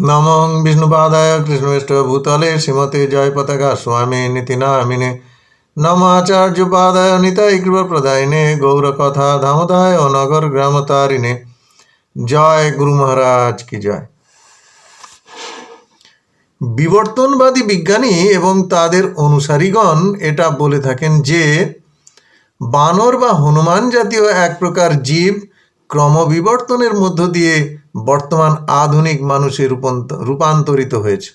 নমং বিষ্ণুপাদায় কৃষ্ণবিষ্ট ভূতলে শ্রীমতে জয় পতাকা স্বামী নীতিনামিনে নমাচার্য পাদায় নিতাই কৃপা প্রদায়নে গৌরকথা ধামদায় ও নগর গ্রামতারিণে জয় গুরু মহারাজ কি জয় বিবর্তনবাদী বিজ্ঞানী এবং তাদের অনুসারীগণ এটা বলে থাকেন যে, বানর বা হনুমান জাতীয় এক প্রকার জীব ক্রমবিবর্তনের মধ্য দিয়ে বর্তমান আধুনিক মানুষে রূপান্তরিত হয়েছে।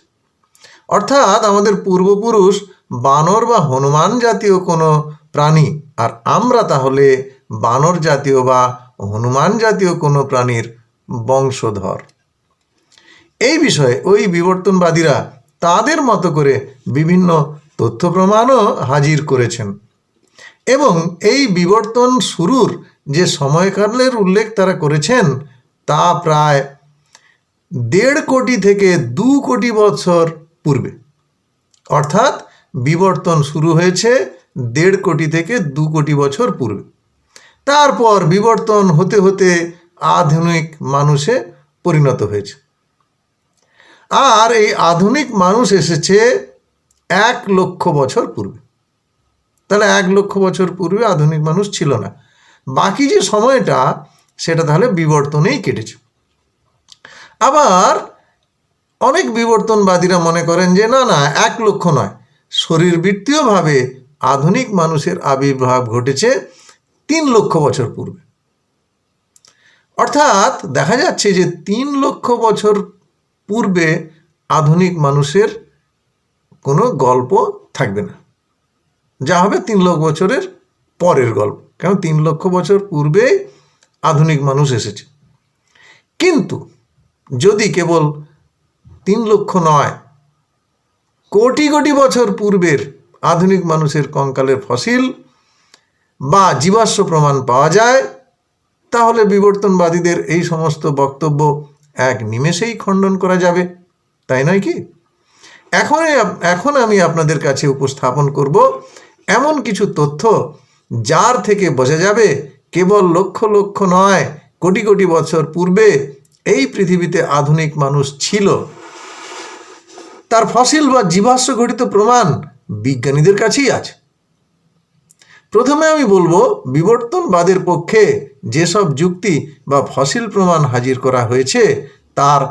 অর্থাৎ আমাদের পূর্বপুরুষ বানর বা হনুমান জাতীয় কোনো প্রাণী, আর আমরা তাহলে বানর জাতীয় বা হনুমান জাতীয় কোনো প্রাণীর বংশধর। এই বিষয়ে ওই বিবর্তনবাদীরা তাদের মতো করে বিভিন্ন তথ্য প্রমাণও হাজির করেছেন। এবং এই বিবর্তন শুরুর যে সময়কালের উল্লেখ তারা করেছেন তা প্রায় দেড় কোটি থেকে দু কোটি বছর পূর্বে। অর্থাৎ বিবর্তন শুরু হয়েছে দেড় কোটি থেকে দু কোটি বছর পূর্বে। তারপর বিবর্তন হতে হতে আধুনিক মানুষে পরিণত হয়েছে। আর এই আধুনিক মানুষ এসেছে এক লক্ষ বছর পূর্বে। তাহলে এক লক্ষ বছর পূর্বে আধুনিক মানুষ ছিল না। বাকি যে সময়টা সেটা তাহলে বিবর্তনেই কেটেছে। আবার অনেক বিবর্তনবাদীরা মনে করেন যে, না না, এক লক্ষ নয়। শরীরবৃত্তীয়ভাবে আধুনিক মানুষের আবির্ভাব ঘটেছে তিন লক্ষ বছর পূর্বে। অর্থাৎ দেখা যাচ্ছে যে, তিন লক্ষ বছর পূর্বে আধুনিক মানুষের কোনো গল্প থাকবে না। যা হবে তিন লক্ষ বছরের পরের গল্প। কারণ তিন লক্ষ বছর পূর্বে আধুনিক মানুষ এসেছে। কিন্তু যদি কেবল তিন লক্ষ নয়, কোটি কোটি বছর পূর্বের আধুনিক মানুষের কঙ্কালের ফসিল বা জীবাশ্ম প্রমাণ পাওয়া যায়, তাহলে বিবর্তনবাদীদের এই সমস্ত বক্তব্য এক নিমেষেই খণ্ডন করা যাবে, তাই নয় কি? এখন এখন আমি আপনাদের কাছে উপস্থাপন করব এমন কিছু তথ্য যার থেকে বোঝা যাবে কেবল লক্ষ লক্ষ নয়, কোটি কোটি বছর পূর্বে এই পৃথিবীতে আধুনিক মানুষ ছিল। তার ফসিল বা জীবাশ্ম ঘটিত প্রমাণ বিজ্ঞানীদের কাছেই আছে। প্রথমে আমি বলব, বিবর্তনবাদের পক্ষে যেসব যুক্তি বা ফসিল প্রমাণ হাজির করা হয়েছে, তার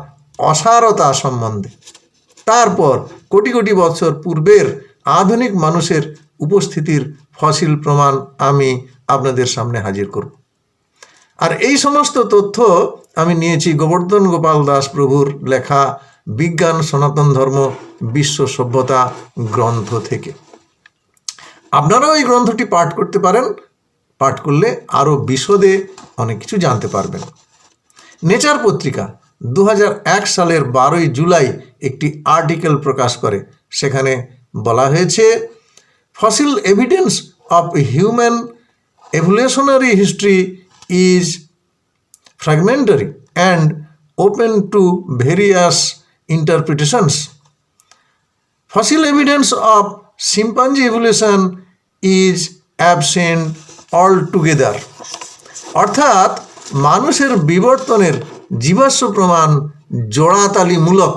অসারতা সম্বন্ধে। তারপর কোটি কোটি বছর পূর্বের আধুনিক মানুষের উপস্থিতির ফসিল প্রমাণ আমি আপনাদের সামনে হাজির করব। আর এই সমস্ত তথ্য আমি নিয়েছি গোবর্ধন গোপাল দাস প্রভুর লেখা বিজ্ঞান, সনাতন ধর্ম, বিশ্ব সভ্যতা গ্রন্থ থেকে। আপনারাও এই গ্রন্থটি পাঠ করতে পারেন। পাঠ করলে আরও বিশদে অনেক কিছু জানতে পারবেন। নেচার পত্রিকা দু হাজার এক সালের বারোই জুলাই একটি আর্টিকেল প্রকাশ করে। সেখানে বলা হয়েছে, fossil evidence of human evolutionary history is fragmentary and open to various interpretations. Fossil evidence of chimpanzee evolution is absent altogether. অর্থাৎ মানুষের বিবর্তনের জীবাশ্ম প্রমাণ জোড়াতালিমূলক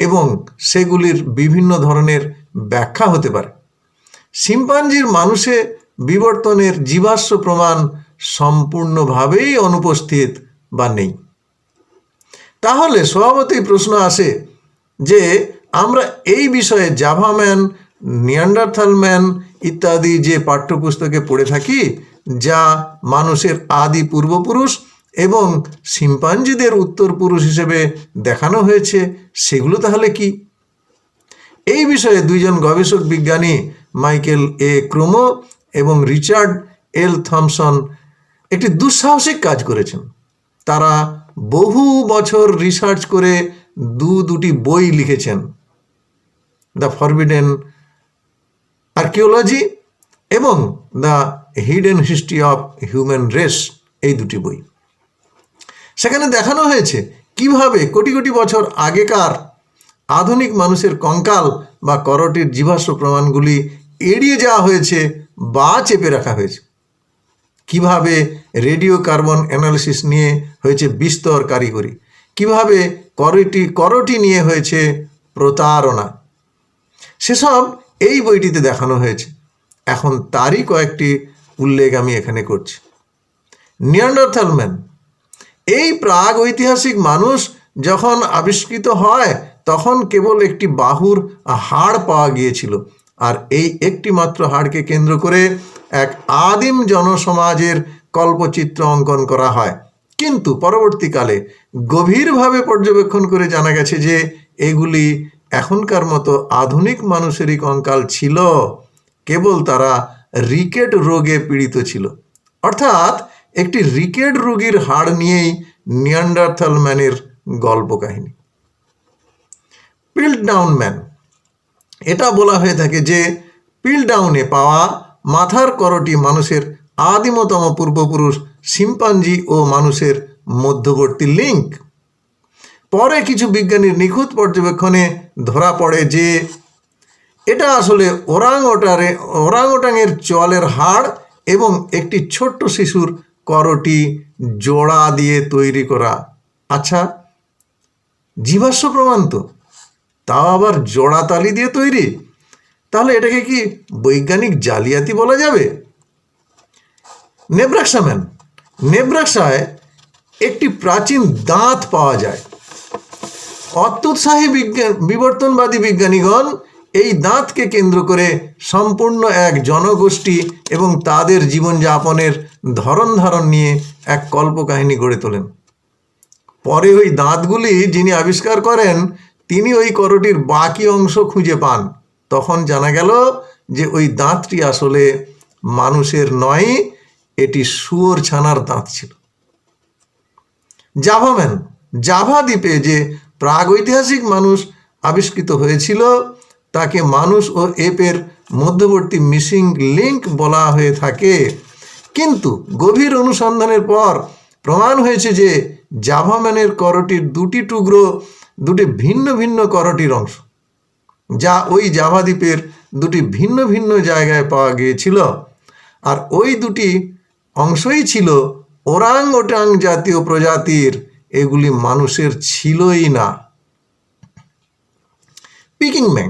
এবং সেগুলির বিভিন্ন ধরনের ব্যাখ্যা হতে পারে শিম্পাঞ্জির মানুষে বিবর্তনের জীবাশ্ম প্রমাণ সম্পূর্ণভাবেই অনুপস্থিত বা নেই। তাহলে স্বভাবতই প্রশ্ন আসে যে, আমরা এই বিষয়ে জাভাম্যান নিয়ান্ডারথাল ম্যান ইত্যাদি যে পাঠ্যপুস্তকে পড়ে থাকি, যা মানুষের আদি পূর্বপুরুষ এবং শিম্পাঞ্জিদের উত্তর পুরুষ হিসেবে দেখানো হয়েছে, সেগুলো তাহলে কি? এই বিষয়ে দুইজন গবেষক বিজ্ঞানী মাইকেল এ ক্রোমো এবং রিচার্ড এল থমসন একটি দুঃসাহসিক কাজ করেছেন। তারা বহু বছর রিসার্চ করে দু দুটি বই লিখেছেন। দ্য ফরবিডেন আর্কিওলজি এবং the hidden history of human race এই দুটি বই। সেখানে দেখানো হয়েছে কীভাবে কোটি কোটি বছর আগেকার আধুনিক মানুষের কঙ্কাল বা করটির জীবাশ্ম প্রমাণগুলি এড়িয়ে যাওয়া হয়েছে বা চেপে রাখা হয়েছে। কীভাবে রেডিও কার্বন অ্যানালিসিস নিয়ে হয়েছে বিস্তর কারিগরি? কীভাবে করটি করটি নিয়ে হয়েছে প্রতারণা? সেসব এই বইটিতে দেখানো হয়েছে। এখন তারই কয়েকটি উল্লেখ আমি এখানে করছি। নিয়ান্ডারথাল ম্যান, এই প্রাগ ঐতিহাসিক মানুষ যখন আবিষ্কৃত হয়, তখন কেবল একটি বাহুর হাড় পাওয়া গিয়েছিল। আর এই একটি মাত্র হাড়কে কেন্দ্র করে এক আদিম জনসমাজের কল্পচিত্র অঙ্কন করা হয়। কিন্তু পরবর্তীকালে গভীরভাবে পর্যবেক্ষণ করে জানা গেছে যে এগুলি এখনকার মতো আধুনিক মানুষেরই কঙ্কাল ছিল। কেবল তারা রিকেট রোগে পীড়িত ছিল। অর্থাৎ একটি রিকেট রোগীর হাড় নিয়েই নিয়ান্ডারথাল ম্যানের গল্প কাহিনী পিল্ড ডাউন ম্যান এটা বলা হয়ে থাকে যে পিল ডাউনে পাওয়া মাথার করটি মানুষের আদিমতম পূর্বপুরুষ শিম্পাঞ্জি ও মানুষের মধ্যবর্তী লিঙ্ক। পরে কিছু বিজ্ঞানীর নিখুঁত পর্যবেক্ষণে ধরা পড়ে যে এটা আসলে ওরাং ওটারে ওরাং ওটাংয়ের চলের হাড় এবং একটি ছোট্ট শিশুর করটি জোড়া দিয়ে তৈরি করা। আচ্ছা জীবাশ্ম প্রমাণ তো। তাও আবার জোড়া তালি দিয়ে তৈরি? তাহলে এটাকে কি বৈজ্ঞানিক জালিয়াতি বলা যাবে? নেব্রাক্সা ম্যান, নেব্রাক্সায় একটি প্রাচীন দাঁত পাওয়া যায়। অত্যুৎসাহী বিজ্ঞান, বিবর্তনবাদী বিজ্ঞানীগণ এই দাঁতকে কেন্দ্র করে সম্পূর্ণ এক জনগোষ্ঠী এবং তাদের জীবনযাপনের ধরন ধারণ নিয়ে এক কল্পকাহিনী গড়ে তোলেন। পরে ওই দাঁতগুলি যিনি আবিষ্কার করেন তিনি ওই করটির বাকি অংশ খুঁজে পান। তখন জানা গেল যে ওই দাঁতটি আসলে মানুষের নয়, এটি শুয়োর ছানার দাঁত ছিল। জাভাম্যান জাভা দ্বীপে যে প্রাগৈতিহাসিক মানুষ আবিষ্কৃত হয়েছিল, তাকে মানুষ ও এপের মধ্যবর্তী মিসিং লিঙ্ক বলা হয়ে থাকে। কিন্তু গভীর অনুসন্ধানের পর প্রমাণ হয়েছে যে জাভাম্যানের করটির দুটি টুকরো দুটি ভিন্ন ভিন্ন করটির অংশ, যা ওই জাভা দ্বীপের দুটি ভিন্ন ভিন্ন জায়গায় পাওয়া গিয়েছিল। আর ওই দুটি অংশই ছিল ওরাং ওটাং জাতীয় প্রজাতির, এগুলি মানুষের ছিলই না। পিকিং ম্যাং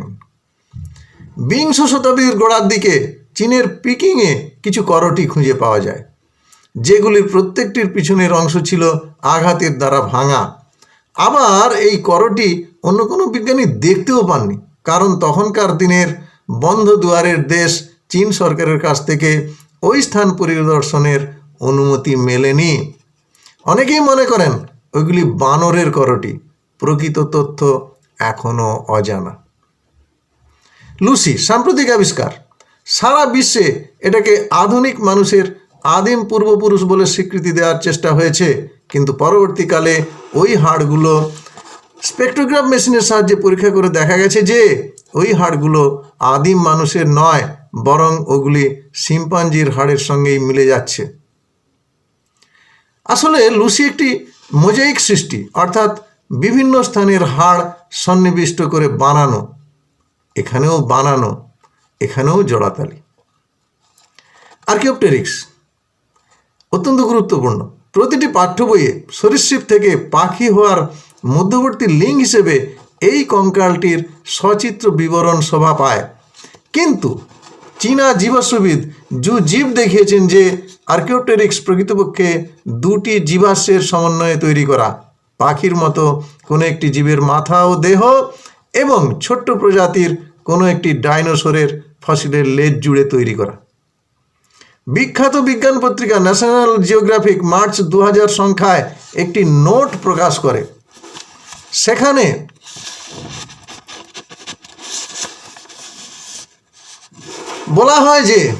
বিংশ শতাব্দীর গোড়ার দিকে চীনের পিকিংয়ে কিছু করটি খুঁজে পাওয়া যায়, যেগুলির প্রত্যেকটির পিছনের অংশ ছিল আঘাতের দ্বারা ভাঙা। আবার এই করটি অন্য কোনো বিজ্ঞানী দেখতেও পাননি। কারণ তখনকার দিনের বন্ধ দুয়ারের দেশ চীন সরকারের কাছ থেকে ওই স্থান পরিদর্শনের অনুমতি মেলেনি। অনেকেই মনে করেন ওইগুলি বানরের করটি। প্রকৃত তথ্য এখনও অজানা। লুসি, সাম্প্রতিক আবিষ্কার। সারা বিশ্বে এটাকে আধুনিক মানুষের আদিম পূর্বপুরুষ বলে স্বীকৃতি দেওয়ার চেষ্টা হয়েছে। কিন্তু পরবর্তীকালে ওই হাড়গুলো স্পেকট্রোগ্রাফ মেশিনের সাহায্যে পরীক্ষা করে দেখা গেছে যে ওই হাড়গুলো আদিম মানুষের নয়, বরং ওগুলি শিম্পাঞ্জির হাড়ের সঙ্গেই মিলে যাচ্ছে। আসলে লুসি একটি মোজাইক সৃষ্টি, অর্থাৎ বিভিন্ন স্থানের হাড় সন্নিবিষ্ট করে বানানো, এখানেও বানানো, এখানেও জড়াতালি। আর্কিওপটেরিক্স অত্যন্ত গুরুত্বপূর্ণ। প্রতিটি পাঠ্য বইয়ে সরীসৃপ থেকে পাখি হওয়ার মধ্যবর্তী লিঙ্ক হিসেবে এই কঙ্কালটির সচিত্র বিবরণ শোভা পায়। কিন্তু চীনা জীবাশ্মবিদ জু জীব দেখিয়েছেন যে আর্কিওটেরিক্স প্রকৃতপক্ষে দুটি জীবাশ্মের সমন্বয়ে তৈরি করা। পাখির মতো কোনো একটি জীবের মাথা ও দেহ এবং ছোট্ট প্রজাতির কোনো একটি ডাইনোসরের ফসিলের লেজ জুড়ে তৈরি করা। বিখ্যাত বিজ্ঞান পত্রিকা ন্যাশনাল জিওগ্রাফিক মার্চ দু হাজার সংখ্যায় একটি নোট প্রকাশ করে। সেখানে বলা হয় যে,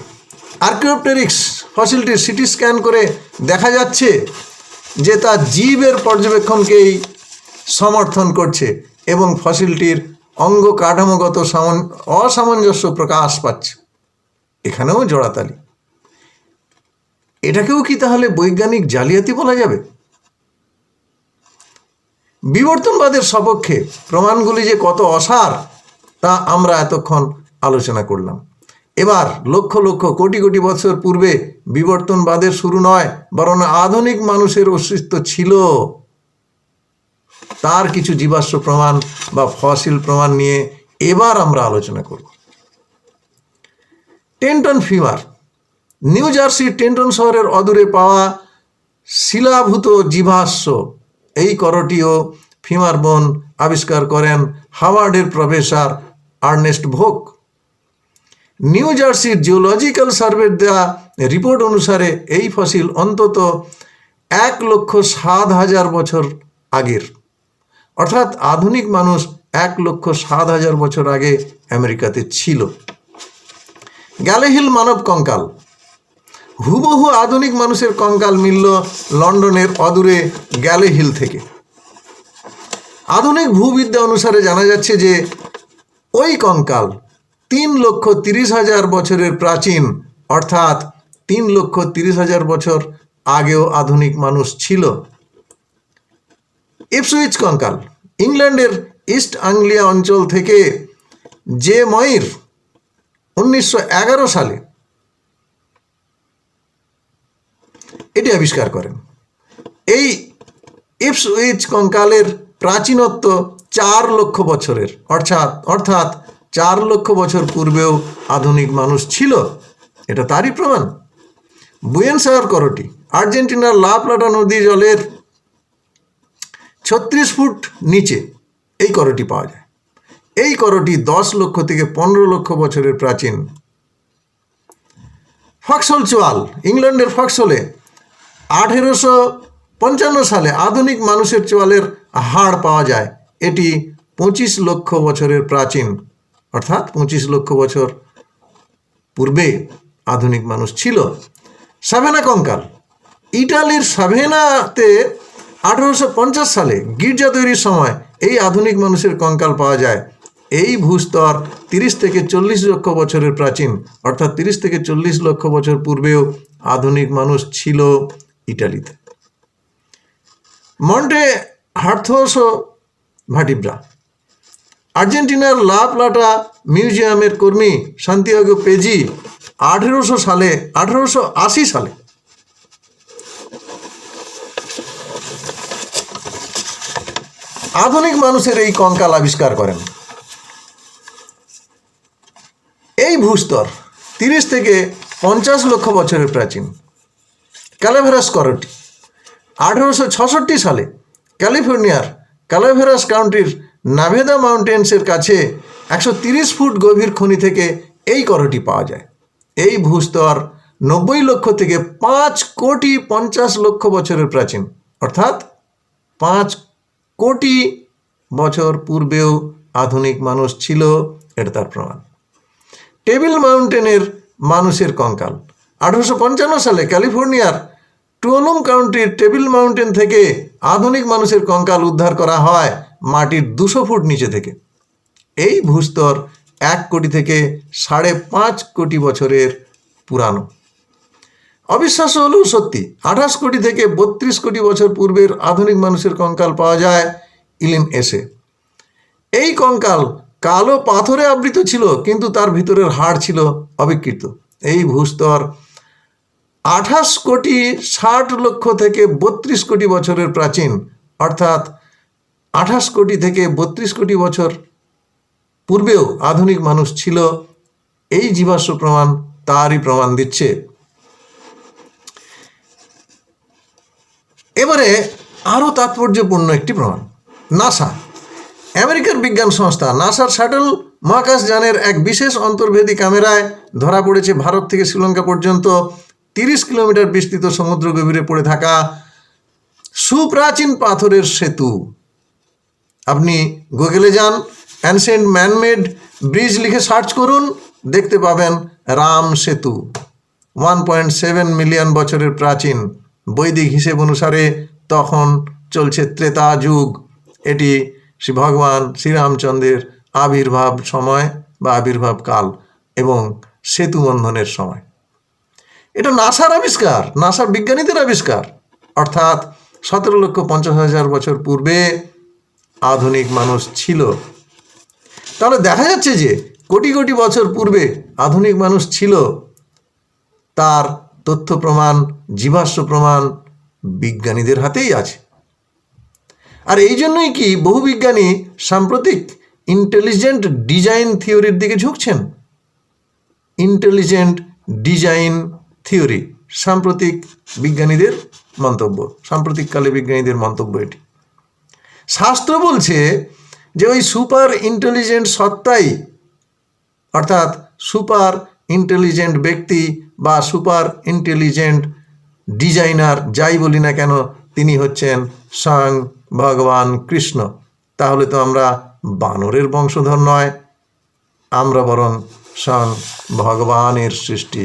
আর্কিওপটেরিক্স ফসিলটি সিটি স্ক্যান করে দেখা যাচ্ছে যে তা জীবের পর্যবেক্ষণকেই সমর্থন করছে এবং ফসিলটির অঙ্গ কাঠামোগত অসামঞ্জস্য প্রকাশ পাচ্ছে। এখানেও জোড়াতালি। এটাকেও কি তাহলে বৈজ্ঞানিক জালিয়াতি বলা যাবে? বিবর্তনবাদের সপক্ষে প্রমাণগুলি যে কত অসার, তা আমরা এতক্ষণ আলোচনা করলাম। এবার লক্ষ লক্ষ কোটি কোটি বছর পূর্বে বিবর্তনবাদের শুরু নয়, বরং আধুনিক মানুষের অস্তিত্ব ছিল। তার কিছু জীবাশ্ম প্রমাণ বা ফসিল প্রমাণ নিয়ে এবার আমরা আলোচনা করব। টেন্টন ফিমার নিউ জার্সির টেন্টন শহরের অদূরে পাওয়া শিলাভূত জীবাশ্ম। এই করটিও ফিমার বোন আবিষ্কার করেন হাওয়ার্ডের প্রফেসর আর্নেস্ট ভোক। নিউ জার্সির জিওলজিক্যাল সার্ভের দেওয়া রিপোর্ট অনুসারে এই ফসিল অন্তত এক লক্ষ সাত হাজার বছর আগের। অর্থাৎ আধুনিক মানুষ এক লক্ষ সাত হাজার বছর আগে আমেরিকাতে ছিল। গ্যালেহিল মানব কঙ্কাল। হুবহু আধুনিক মানুষের কঙ্কাল মিলল লন্ডনের অদূরে গ্যালে হিল থেকে। আধুনিক ভূবিদ্যা অনুসারে জানা যাচ্ছে যে ওই কঙ্কাল তিন লক্ষ তিরিশ হাজার বছরের প্রাচীন, অর্থাৎ তিন লক্ষ তিরিশ হাজার বছর আগেও আধুনিক মানুষ ছিল। ইপসুইচ কঙ্কাল, ইংল্যান্ডের ইস্ট আংলিয়া অঞ্চল থেকে যে ময়ূর উনিশশো এগারো সালে এটি আবিষ্কার করেন। এই ইপসউইচ কঙ্কালের প্রাচীনত্ব চার লক্ষ বছরের, অর্থাৎ অর্থাৎ চার লক্ষ বছর পূর্বেও আধুনিক মানুষ ছিল। এটা তারই প্রমাণ। বুয়েন্সায়ার করটি, আর্জেন্টিনার লা প্লাটা নদী জলের ছত্রিশ ফুট নিচে এই করটি পাওয়া যায়। এই করটি দশ লক্ষ থেকে পনেরো লক্ষ বছরের প্রাচীন। ফক্সল চোয়াল, ইংল্যান্ডের ফক্সলে আঠেরোশো পঞ্চান্ন সালে আধুনিক মানুষের চোয়ালের হাড় পাওয়া যায়। এটি পঁচিশ লক্ষ বছরের প্রাচীন, অর্থাৎ পঁচিশ লক্ষ বছর পূর্বে আধুনিক মানুষ ছিল। সাভেনা কঙ্কাল, ইটালির সাভেনাতে আঠারোশো সালে গির্জা তৈরির সময় এই আধুনিক মানুষের কঙ্কাল পাওয়া যায়। এই ভূস্তর তিরিশ থেকে চল্লিশ লক্ষ বছরের প্রাচীন, অর্থাৎ তিরিশ থেকে চল্লিশ লক্ষ বছর পূর্বেও আধুনিক মানুষ ছিল। ইটালিতে। মন্টে হার্থোসো ভাটিব্রা আর্জেন্টিনার লা প্লাটা মিউজিয়ামের কর্মী সান্তিয়াগো পেজি আঠেরোশো সালে, আঠেরোশো আশি সালে। আধুনিক মানুষের এই কঙ্কাল আবিষ্কার করেন। এই ভূস্তর তিরিশ থেকে পঞ্চাশ লক্ষ বছরের প্রাচীন। ক্যালাভেরাস করটি। আঠেরোশো ছষট্টি সালে ক্যালিফোর্নিয়ার ক্যালাভেরাস কাউন্টির নাভেদা মাউন্টেন্সের কাছে একশো তিরিশ ফুট গভীর খনি থেকে এই করটি পাওয়া যায়। এই ভূস্তর নব্বই লক্ষ থেকে পাঁচ কোটি পঞ্চাশ লক্ষ বছরের প্রাচীন। অর্থাৎ পাঁচ কোটি বছর পূর্বেও আধুনিক মানুষ ছিল, এটা তার প্রমাণ। টেবিল মাউন্টেনের মানুষের কঙ্কাল। আঠারোশো পঞ্চান্ন সালে ক্যালিফোর্নিয়ার টুয়ালুম কাউন্টির টেবিল মাউন্টেন থেকে আধুনিক মানুষের কঙ্কাল উদ্ধার করা হয় মাটির দুশো ফুট নিচে থেকে। এই ভূস্তর এক কোটি থেকে সাড়ে পাঁচ কোটি বছরের পুরানো। অবিশ্বাস্য হলেও সত্যি, আঠাশ কোটি থেকে বত্রিশ কোটি বছর পূর্বের আধুনিক মানুষের কঙ্কাল পাওয়া যায় ইলিন এসে। এই কঙ্কাল কালো পাথরে আবৃত ছিল, কিন্তু তার ভিতরের হাড় ছিল অবিকৃত। এই ভূস্তর আঠাশ কোটি ষাট লক্ষ থেকে বত্রিশ কোটি বছরের প্রাচীন, অর্থাৎ আঠাশ কোটি থেকে বত্রিশ কোটি বছর পূর্বেও আধুনিক মানুষ ছিল, এই জীবাশ্ম প্রমাণ তারই প্রমাণ দিচ্ছে। এবারে আরও তাৎপর্যপূর্ণ একটি প্রমাণ, নাসা। আমেরিকার বিজ্ঞান সংস্থা নাসার শাটল মহাকাশযানের এক বিশেষ অন্তর্ভেদী ক্যামেরায় ধরা পড়েছে ভারত থেকে শ্রীলঙ্কা পর্যন্ত তিরিশ কিলোমিটার বিস্তৃত সমুদ্র গভীরে পড়ে থাকা সুপ্রাচীন পাথরের সেতু। আপনি গুগলে যান অ্যানসেন্ট ম্যানমেড ব্রিজ লিখে সার্চ করুন, দেখতে পাবেন রাম সেতু। ওয়ান পয়েন্ট সেভেন মিলিয়ন বছরের প্রাচীন। বৈদিক হিসেব অনুসারে তখন চলছে ত্রেতা যুগ। এটি শ্রী ভগবান শ্রীরামচন্দ্রের আবির্ভাব সময় বা আবির্ভাব কাল এবং সেতু বন্ধনের সময়। এটা নাসার আবিষ্কার, নাসার বিজ্ঞানীদের আবিষ্কার। অর্থাৎ সতেরো লক্ষ পঞ্চাশ হাজার বছর পূর্বে আধুনিক মানুষ ছিল। তাহলে দেখা যাচ্ছে যে কোটি কোটি বছর পূর্বে আধুনিক মানুষ ছিল। তার তথ্য প্রমাণ, জীবাশ্ম প্রমাণ বিজ্ঞানীদের হাতেই আছে। আর এই জন্যই কি বহু বিজ্ঞানী সাম্প্রতিক ইন্টেলিজেন্ট ডিজাইন থিওরির দিকে ঝুঁকছেন? ইন্টেলিজেন্ট ডিজাইন থিওরি, সাম্প্রতিক বিজ্ঞানীদের মন্তব্য সাম্প্রতিককালে বিজ্ঞানীদের মন্তব্য এটি। শাস্ত্র বলছে যে ওই সুপার ইন্টেলিজেন্ট সত্তাই, অর্থাৎ সুপার ইন্টেলিজেন্ট ব্যক্তি বা সুপার ইন্টেলিজেন্ট ডিজাইনার, যাই বলি না কেন, তিনি হচ্ছেন স্বয়ং ভগবান কৃষ্ণ। তাহলে তো আমরা বানরের বংশধর নয়, আমরা বরং স্বয়ং ভগবানের সৃষ্টি।